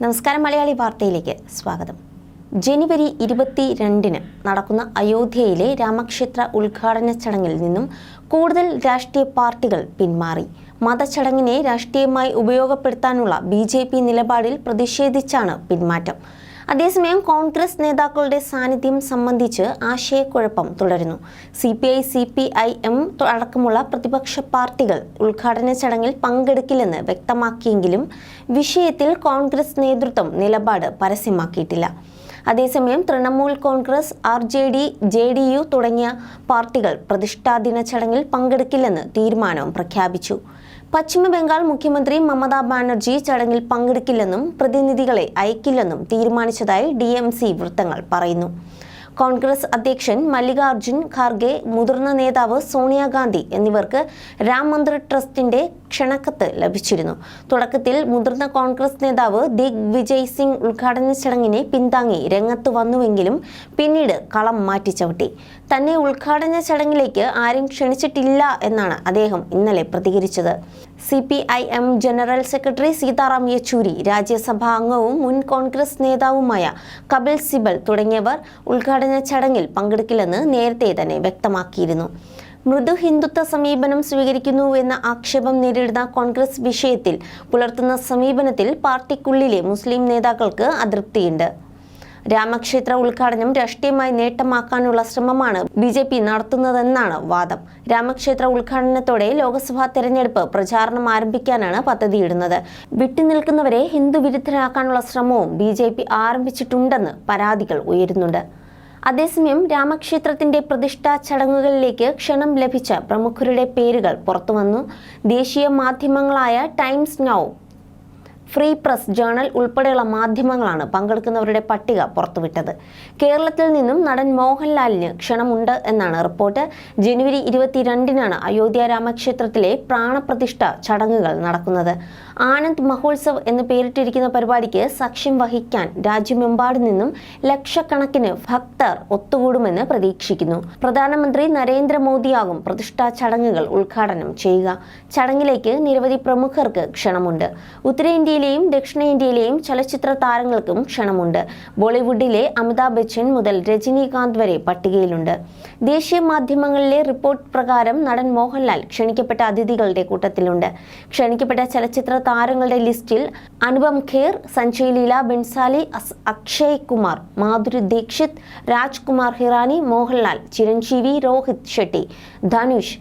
നമസ്കാരം മലയാളി വാർത്തയിലേക്ക് സ്വാഗതം. ജനുവരി ഇരുപത്തിരണ്ടിന് നടക്കുന്ന അയോധ്യയിലെ രാമക്ഷേത്ര ഉദ്ഘാടന ചടങ്ങിൽ നിന്നും കൂടുതൽ രാഷ്ട്രീയ പാർട്ടികൾ പിന്മാറി. മതചടങ്ങിനെ രാഷ്ട്രീയമായി ഉപയോഗപ്പെടുത്താനുള്ള ബി നിലപാടിൽ പ്രതിഷേധിച്ചാണ് പിന്മാറ്റം. അതേസമയം കോൺഗ്രസ് നേതാക്കളുടെ സാന്നിധ്യം സംബന്ധിച്ച് ആശയക്കുഴപ്പം തുടരുന്നു. C P I C P I M അടക്കമുള്ള പ്രതിപക്ഷ പാർട്ടികൾ ഉദ്ഘാടന ചടങ്ങിൽ പങ്കെടുക്കില്ലെന്ന് വ്യക്തമാക്കിയെങ്കിലും വിഷയത്തിൽ കോൺഗ്രസ് നേതൃത്വം നിലപാട് പരസ്യമാക്കിയിട്ടില്ല. അതേസമയം Trinamool Congress R J D J D U തുടങ്ങിയ പാർട്ടികൾ പ്രതിഷ്ഠാദിന ചടങ്ങിൽ പങ്കെടുക്കില്ലെന്ന് തീരുമാനവും പ്രഖ്യാപിച്ചു. പശ്ചിമ ബംഗാൾ മുഖ്യമന്ത്രി മമതാ ബാനർജി ചടങ്ങിൽ പങ്കെടുക്കില്ലെന്നും പ്രതിനിധികളെ അയക്കില്ലെന്നും തീരുമാനിച്ചതായി ഡി വൃത്തങ്ങൾ പറയുന്നു. കോൺഗ്രസ് അധ്യക്ഷൻ മല്ലികാർജുൻ ഖാർഗെ മുതിർന്ന നേതാവ് സോണിയാഗാന്ധി എന്നിവർക്ക് രാം മന്ദിർ ട്രസ്റ്റിന്റെ ക്ഷണക്കത്ത് ലഭിച്ചിരുന്നു. തുടക്കത്തിൽ മുതിർന്ന കോൺഗ്രസ് നേതാവ് ദിഗ് വിജയ് സിംഗ് ഉദ്ഘാടന ചടങ്ങിനെ പിന്താങ്ങി രംഗത്ത് വന്നുവെങ്കിലും പിന്നീട് കളം മാറ്റിച്ചവിട്ടി തന്നെ ഉദ്ഘാടന ചടങ്ങിലേക്ക് ആരും ക്ഷണിച്ചിട്ടില്ല എന്നാണ് അദ്ദേഹം ഇന്നലെ പ്രതികരിച്ചത്. C P I M general secretary Sitaram Yechury Rajya Sabha അംഗവും മുൻ കോൺഗ്രസ് നേതാവുമായ കപിൽ സിബൽ തുടങ്ങിയവർ ഉദ്ഘാടന ചടങ്ങിൽ പങ്കെടുക്കില്ലെന്ന് നേരത്തെ തന്നെ വ്യക്തമാക്കിയിരുന്നു. മൃദു ഹിന്ദുത്വ സമീപനം സ്വീകരിക്കുന്നു എന്ന ആക്ഷേപം നേരിടുന്ന കോൺഗ്രസ് വിഷയത്തിൽ പുലർത്തുന്ന സമീപനത്തിൽ പാർട്ടിക്കുള്ളിലെ മുസ്ലിം നേതാക്കൾക്ക് അതൃപ്തിയുണ്ട്. രാമക്ഷേത്ര ഉദ്ഘാടനം രാഷ്ട്രീയമായി നേട്ടമാക്കാനുള്ള ശ്രമമാണ് ബി ജെ പി നടത്തുന്നതെന്നാണ് വാദം. രാമക്ഷേത്ര ഉദ്ഘാടനത്തോടെ ലോക്സഭാ തെരഞ്ഞെടുപ്പ് പ്രചാരണം ആരംഭിക്കാനാണ് പദ്ധതിയിടുന്നത്. വിട്ടുനിൽക്കുന്നവരെ ഹിന്ദു വിരുദ്ധരാക്കാനുള്ള ശ്രമവും ബി ജെ പി ആരംഭിച്ചിട്ടുണ്ടെന്ന് പരാതികൾ ഉയരുന്നുണ്ട്. അതേസമയം രാമക്ഷേത്രത്തിന്റെ പ്രതിഷ്ഠാ ചടങ്ങുകളിലേക്ക് ക്ഷണം ലഭിച്ച പ്രമുഖരുടെ പേരുകൾ പുറത്തുവന്നു. ദേശീയ മാധ്യമങ്ങളായ Times Now Free Press Journal ഉൾപ്പെടെയുള്ള മാധ്യമങ്ങളാണ് പങ്കെടുക്കുന്നവരുടെ പട്ടിക പുറത്തുവിട്ടത്. കേരളത്തിൽ നിന്നും നടൻ മോഹൻലാലിന് ക്ഷണമുണ്ട് എന്നാണ് റിപ്പോർട്ട്. ജനുവരി ഇരുപത്തിരണ്ടിനാണ് അയോധ്യ രാമക്ഷേത്രത്തിലെ പ്രാണപ്രതിഷ്ഠ ചടങ്ങുകൾ നടക്കുന്നത്. ആനന്ദ് മഹോത്സവ് എന്ന് പേരിട്ടിരിക്കുന്ന പരിപാടിക്ക് സാക്ഷ്യം വഹിക്കാൻ രാജ്യമെമ്പാടും നിന്നും ലക്ഷക്കണക്കിന് ഭക്തർ ഒത്തുകൂടുമെന്ന് പ്രതീക്ഷിക്കുന്നു. പ്രധാനമന്ത്രി നരേന്ദ്രമോദിയാകും പ്രതിഷ്ഠാ ചടങ്ങുകൾ ഉദ്ഘാടനം ചെയ്യുക. ചടങ്ങിലേക്ക് നിരവധി പ്രമുഖർക്ക് ക്ഷണമുണ്ട്. ഉത്തരേന്ത്യയിലെയും ദക്ഷിണേന്ത്യയിലെയും ചലച്ചിത്ര താരങ്ങൾക്കും ക്ഷണമുണ്ട്. ബോളിവുഡിലെ അമിതാഭ് ബച്ചൻ മുതൽ രജനീകാന്ത് വരെ പട്ടികയിലുണ്ട്. ദേശീയ മാധ്യമങ്ങളിലെ റിപ്പോർട്ട് പ്രകാരം നടൻ മോഹൻലാൽ ക്ഷണിക്കപ്പെട്ട അതിഥികളുടെ കൂട്ടത്തിലുണ്ട്. ക്ഷണിക്കപ്പെട്ട ചലച്ചിത്ര താരങ്ങളുടെ ലിസ്റ്റിൽ അനുപം ഖേർ സഞ്ജയ് ലീല ബെൻസാലി അക്ഷയ് കുമാർ മാധുരി ദീക്ഷിത് രാജ്കുമാർ ഹിറാനി മോഹൻലാൽ ചിരഞ്ജീവി രോഹിത് ഷെട്ടി ധനുഷ്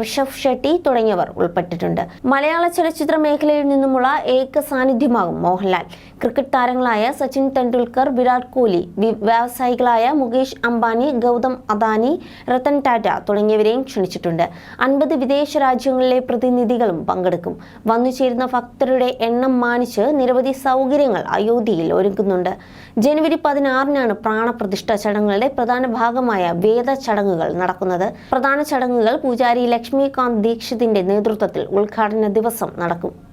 ഋഷഭ് ഷെട്ടി തുടങ്ങിയവർ ഉൾപ്പെട്ടിട്ടുണ്ട്. മലയാള ചലച്ചിത്ര മേഖലയിൽ നിന്നുമുള്ള ഏക സാന്നിധ്യമാകും. മോഹൻലാൽ. ക്രിക്കറ്റ് താരങ്ങളായ സച്ചിൻ ടെണ്ടുൽക്കർ വിരാട് കോഹ്ലി വ്യവസായികളായ മുകേഷ് അംബാനി ഗൗതം അദാനി രത്തൻ ടാറ്റ തുടങ്ങിയവരെയും ക്ഷണിച്ചിട്ടുണ്ട്. അൻപത് വിദേശ രാജ്യങ്ങളിലെ പ്രതിനിധികളും പങ്കെടുക്കും. വന്നുചേരുന്ന ഭക്തരുടെ എണ്ണം മാനിച്ച് നിരവധി സൗകര്യങ്ങൾ അയോധ്യയിൽ ഒരുക്കുന്നുണ്ട്. ജനുവരി പതിനാറിനാണ് പ്രാണപ്രതിഷ്ഠ ചടങ്ങുകളുടെ പ്രധാന ഭാഗമായ വേദ ചടങ്ങുകൾ നടക്കുന്നത്. പ്രധാന ചടങ്ങുകൾ പൂജാരി ലക്ഷ്മികാന്ത് ദീക്ഷിതിന്റെ നേതൃത്വത്തിൽ ഉദ്ഘാടന ദിവസം നടക്കും.